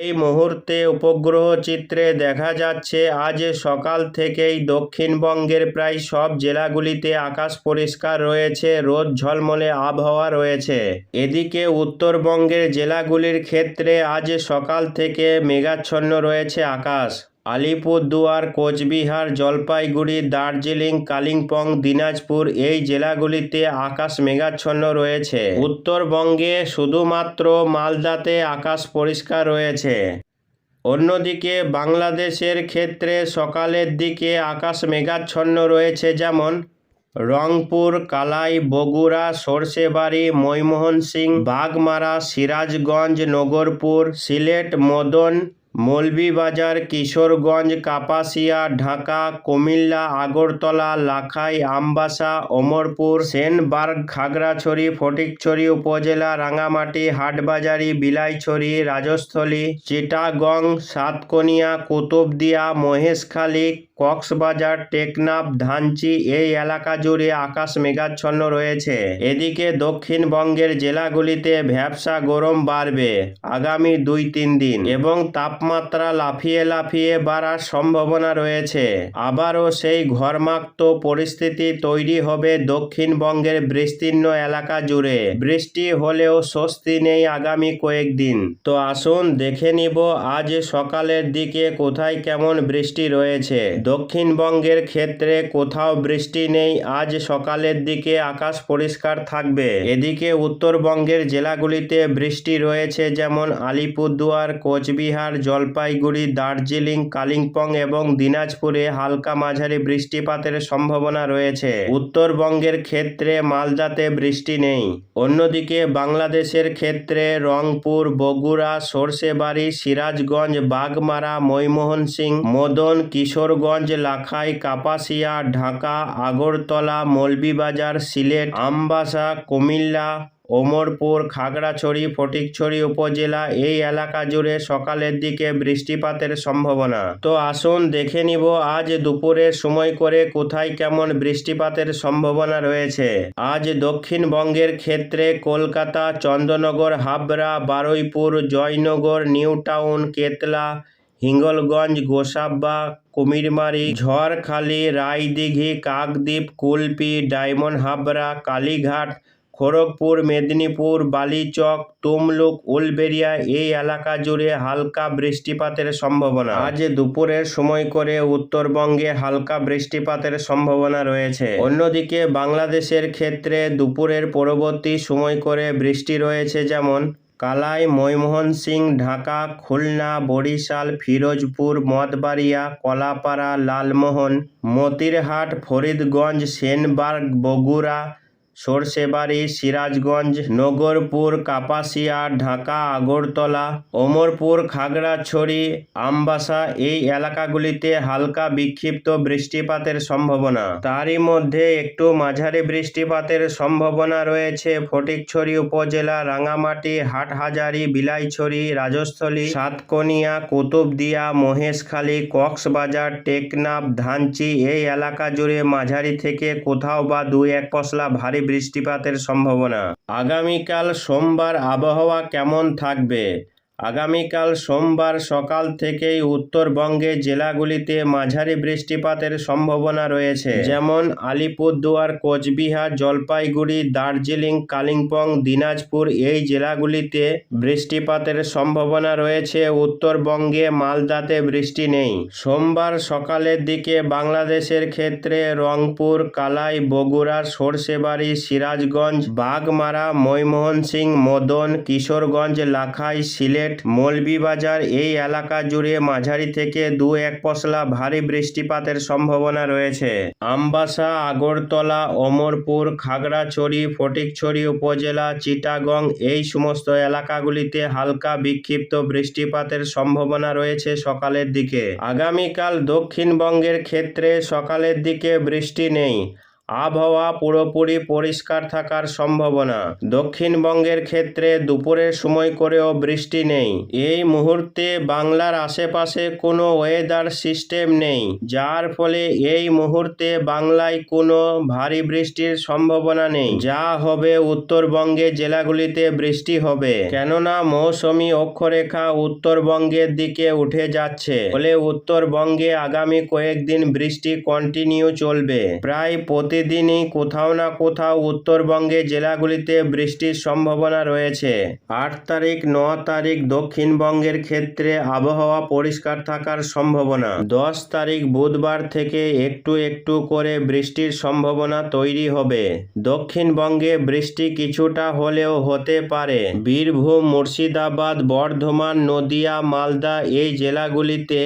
এই মুহূর্তে উপগ্রহ চিত্রে দেখা যাচ্ছে, আজ সকাল থেকেই দক্ষিণবঙ্গের প্রায় সব জেলাগুলিতে আকাশ পরিষ্কার রয়েছে, রোদ ঝলমলে, আবহাওয়া রয়েছে। এদিকে উত্তরবঙ্গের জেলাগুলির ক্ষেত্রে আজ সকাল থেকে মেঘাচ্ছন্ন রয়েছে আকাশ। আলিপুরদুয়ার, কোচবিহার, জলপাইগুড়ি, দার্জিলিং, কালিম্পং, দিনাজপুর এই জেলাগুলিতে আকাশ মেঘাচ্ছন্ন রয়েছে। উত্তরবঙ্গে শুধুমাত্র মালদাতে আকাশ পরিষ্কার রয়েছে। অন্যদিকে বাংলাদেশের ক্ষেত্রে সকালের দিকে আকাশ মেঘাচ্ছন্ন রয়েছে যেমন রংপুর, কালাই, বগুড়া সরষেবাড়ি ময়মোহনসিং বাগমারা, সিরাজগঞ্জ, নগরপুর, সিলেট, মদন মৌলভীবাজার, কিশোরগঞ্জ, কাপাসিয়া, ঢাকা, কুমিল্লা, আগরতলা, লাখাই, আমবাসা অমরপুর সেনবার্গ, খাগড়াছড়ি, ফটিকছড়ি উপজেলা, রাঙামাটি, হাটবাজারি, বিলাইছড়ি, রাজস্থলী, চিটাগং, সাতকনিয়া, কুতুবদিয়া, মহেশখালী কক্সবাজার, টেকনাফ, ধানচি এই এলাকা জুড়ে আকাশ মেঘাচ্ছন্ন রয়েছে। এদিকে দক্ষিণবঙ্গের জেলাগুলিতে ভ্যাবসা গরম বাড়বে আগামী দুই তিন দিন এবং তাপমাত্রা লাফিয়ে লাফিয়ে বাড়ার সম্ভাবনা রয়েছে। আবারও সেই ঘরমাক্ত পরিস্থিতি তৈরি হবে দক্ষিণবঙ্গের বিস্তীর্ণ এলাকা জুড়ে। বৃষ্টি হলেও স্বস্তি নেই আগামী কয়েকদিন। তো আসুন দেখে নিব আজ সকালের দিকে কোথায় কেমন বৃষ্টি রয়েছে। দক্ষিণবঙ্গের ক্ষেত্রে কোথাও বৃষ্টি নেই, আজ সকালের দিকে আকাশ পরিষ্কার থাকবে। এদিকে উত্তরবঙ্গের জেলাগুলিতে বৃষ্টি রয়েছে, যেমন আলিপুরদুয়ার, কোচবিহার, জলপাইগুড়ি, দার্জিলিং, কালিম্পং এবং দিনাজপুরে হালকা মাঝারি বৃষ্টিপাতের সম্ভাবনা রয়েছে। উত্তরবঙ্গের ক্ষেত্রে মালদাতে বৃষ্টি নেই। অন্যদিকে বাংলাদেশের ক্ষেত্রে রংপুর, বগুড়া, সরষেবাড়ি, সিরাজগঞ্জ, বাগমারা ময়মোহনসিং মদন, কিশোরগঞ্জ লাখাই, কাপাসিয়া, ঢাকা, আগরতলা, মৌলভীবাজার, সিলেট, আমবাসা, কুমিল্লা, ওমরপুর, খাগড়াছড়ি, ফটিকছড়ি উপজেলা এই এলাকা জুড়ে সকালের দিকে বৃষ্টিপাতের সম্ভাবনা। তো আসুন দেখে নিব আজ দুপুরের সময় করে কোথায় কেমন বৃষ্টিপাতের সম্ভাবনা রয়েছে। আজ দক্ষিণবঙ্গের ক্ষেত্রে Kolkata, Chandannagar, Habra, Baruipur, Joynagar New Town Ketla Hingalganj, Gosaba, Kumirmari, Jharkhali, Raidighi, Kakdwip, Kulpi, Diamond হাবড়া, কালীঘাট, খড়গপুর, মেদিনীপুর, বালিচক, তমলুক, উলবেড়িয়া এই এলাকা জুড়ে হালকা বৃষ্টিপাতের সম্ভাবনা। আজ দুপুরের সময় করে উত্তরবঙ্গে হালকা বৃষ্টিপাতের সম্ভাবনা রয়েছে। অন্যদিকে বাংলাদেশের ক্ষেত্রে দুপুরের পরবর্তী সময় করে বৃষ্টি রয়েছে যেমন কালাই ময়মোহন সিং ঢাকা খুলনা বরিশাল ফিরোজপুর মঠবাড়িয়া কলাপাড়া লালমোহন মতিরহাট ফরিদগঞ্জ সেনবার্গ বগুড়া সরষেবাড়ি সিরাজগঞ্জ, নগরপুর, কাপাসিয়া, ঢাকা, আগরতলা, ওমরপুর, খাগড়াছড়ি, আমবাসা এই এলাকাগুলিতে হালকা বিক্ষিপ্ত বৃষ্টিপাতের সম্ভাবনা। তারই মধ্যে একটু মাঝারি বৃষ্টিপাতের সম্ভাবনা রয়েছে ফটিকছড়ি উপজেলা, রাঙামাটি, হাটহাজারি, বিলাইছড়ি, রাজস্থলী, সাতকনিয়া, কুতুবদিয়া, মহেশখালী, কক্সবাজার, টেকনাফ, ধানচি এই এলাকা জুড়ে মাঝারি থেকে কোথাও বা দুই এক পশলা ভারী বৃষ্টিপাতের সম্ভাবনা। আগামীকাল সোমবার আবহাওয়া কেমন থাকবে? আগামীকাল সোমবার সকাল থেকেই উত্তরবঙ্গে জেলাগুলিতে মাঝারি বৃষ্টিপাতের সম্ভাবনা রয়েছে। যেমন আলিপুরদুয়ার, কোচবিহার, জলপাইগুড়ি, দার্জিলিং, কালিম্পং, দিনাজপুর এই জেলাগুলিতে বৃষ্টিপাতের সম্ভাবনা রয়েছে। উত্তরবঙ্গে মালদাতে বৃষ্টি নেই। সোমবার সকালের দিকে বাংলাদেশের ক্ষেত্রে রংপুর, কালাই, বগুড়া সরষেবাড়ি সিরাজগঞ্জ, বাগমারা ময়মোহনসিং মদন, কিশোরগঞ্জ, লাখাই, সিলেট মৌলভীবাজার এই এলাকা জুড়ে মাঝারি থেকে দু এক পশলা ভারী বৃষ্টিপাতের সম্ভাবনা রয়েছে। আমবাসা, আগরতলা, অমরপুর, খাগড়াছড়ি, ফটিকছড়ি উপজেলা, চিটাগং, এই সমস্ত এলাকাগুলিতে হালকা বিক্ষিপ্ত বৃষ্টিপাতের সম্ভাবনা রয়েছে সকালের দিকে। আগামীকাল দক্ষিণবঙ্গের ক্ষেত্রে সকালের দিকে বৃষ্টি নেই। আবহাওয়া পুরোপুরি পরিষ্কার থাকার সম্ভাবনা। দক্ষিণবঙ্গের ক্ষেত্রে দুপুরের সময় করেও বৃষ্টি নেই। এই মুহূর্তে বাংলার আশেপাশে কোনো ওয়েদার সিস্টেম নেই, যার ফলে এই মুহূর্তে বাংলায় কোনো ভারী বৃষ্টির সম্ভাবনা নেই। যা হবে উত্তরবঙ্গে জেলাগুলিতে বৃষ্টি হবে। কেননা মৌসুমি অক্ষরেখা উত্তরবঙ্গের দিকে উঠে যাচ্ছে। ফলে উত্তরবঙ্গে আগামী কয়েকদিন বৃষ্টি কন্টিনিউ চলবে। প্রায় প্রতিদিনই কোথাও না কোথাও উত্তরবঙ্গে জেলাগুলিতে বৃষ্টির সম্ভাবনা রয়েছে। আট তারিখ, ন তারিখ দক্ষিণবঙ্গের ক্ষেত্রে আবহাওয়া পরিষ্কার থাকার সম্ভাবনা। দশ তারিখ বুধবার থেকে একটু একটু করে বৃষ্টির সম্ভাবনা তৈরি হবে। দক্ষিণবঙ্গে বৃষ্টি কিছুটা হলেও হতে পারে। বীরভূম, মুর্শিদাবাদ, বর্ধমান, নদিয়া, মালদা এই জেলাগুলিতে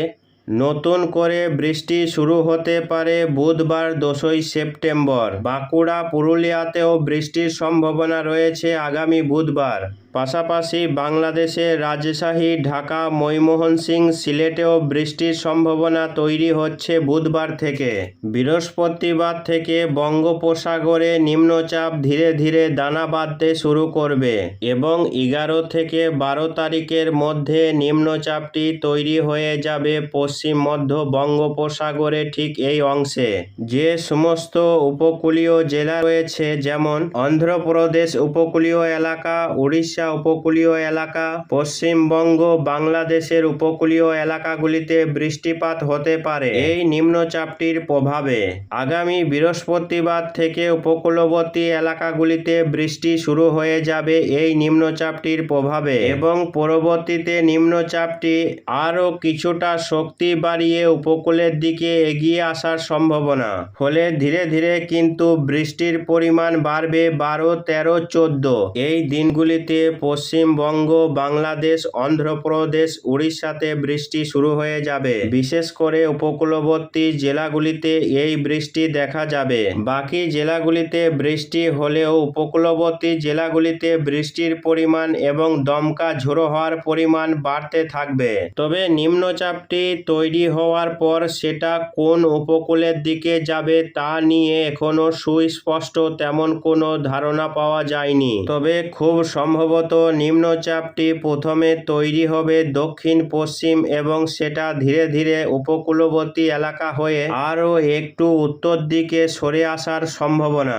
নতুন করে বৃষ্টি শুরু হতে পারে বুধবার দশই সেপ্টেম্বর। বাঁকুড়া, পুরুলিয়াতেও বৃষ্টির সম্ভাবনা রয়েছে আগামী বুধবার। পাশাপাশি বাংলাদেশের রাজশাহী, ঢাকা ময়মোহন সিং সিলেটেও বৃষ্টির সম্ভাবনা তৈরি হচ্ছে বুধবার থেকে। বৃহস্পতিবার থেকে বঙ্গোপসাগরে নিম্নচাপ ধীরে ধীরে দানা বাঁধতে শুরু করবে এবং এগারো থেকে বারো তারিখের মধ্যে নিম্নচাপটি তৈরি হয়ে যাবে পশ্চিম মধ্য বঙ্গোপসাগরে ঠিক এই অংশে। যে সমস্ত উপকূলীয় জেলা রয়েছে, যেমন অন্ধ্রপ্রদেশ উপকূলীয় এলাকা, উড়িষ্যা উপকূলীয় এলাকা, পশ্চিমবঙ্গ, বাংলাদেশের উপকূলীয় এলাকাগুলিতে বৃষ্টিপাত হতে পারে। এই নিম্নচাপটির প্রভাবে আগামী বৃহস্পতিবার থেকে উপকূলবর্তী এলাকাগুলিতে বৃষ্টি শুরু হয়ে যাবে এই নিম্নচাপটির প্রভাবে এবং পরবর্তীতে নিম্নচাপটি আরও কিছুটা শক্তি বাড়িয়ে উপকূলের দিকে এগিয়ে আসার সম্ভাবনা। ফলে ধীরে ধীরে কিন্তু বৃষ্টির পরিমাণ বাড়বে বারো তেরো চোদ্দ। এই দিনগুলিতে পশ্চিমবঙ্গ, বাংলাদেশ, অন্ধ্রপ্রদেশ, উড়িষ্যাতে বৃষ্টি শুরু হয়ে যাবে। বিশেষ করে উপকূলবর্তী জেলাগুলিতে এই বৃষ্টি দেখা যাবে। বাকি জেলাগুলিতে বৃষ্টি হলেও উপকূলবর্তী জেলাগুলিতে বৃষ্টির পরিমাণ এবং দমকা ঝোড়ো হওয়ার পরিমাণ বাড়তে থাকবে। তবে নিম্নচাপটি তৈরি হওয়ার পর সেটা কোন উপকূলের দিকে যাবে তা নিয়ে এখনও সুস্পষ্ট তেমন কোনো ধারণা পাওয়া যায়নি। তবে খুব সম্ভবত নিম্নচাপটি প্রথমে তৈরি হবে দক্ষিণ, পশ্চিম এবং সেটা ধীরে ধীরে উপকূলবর্তী এলাকা হয়ে আরও একটু উত্তর দিকে সরে আসার সম্ভাবনা।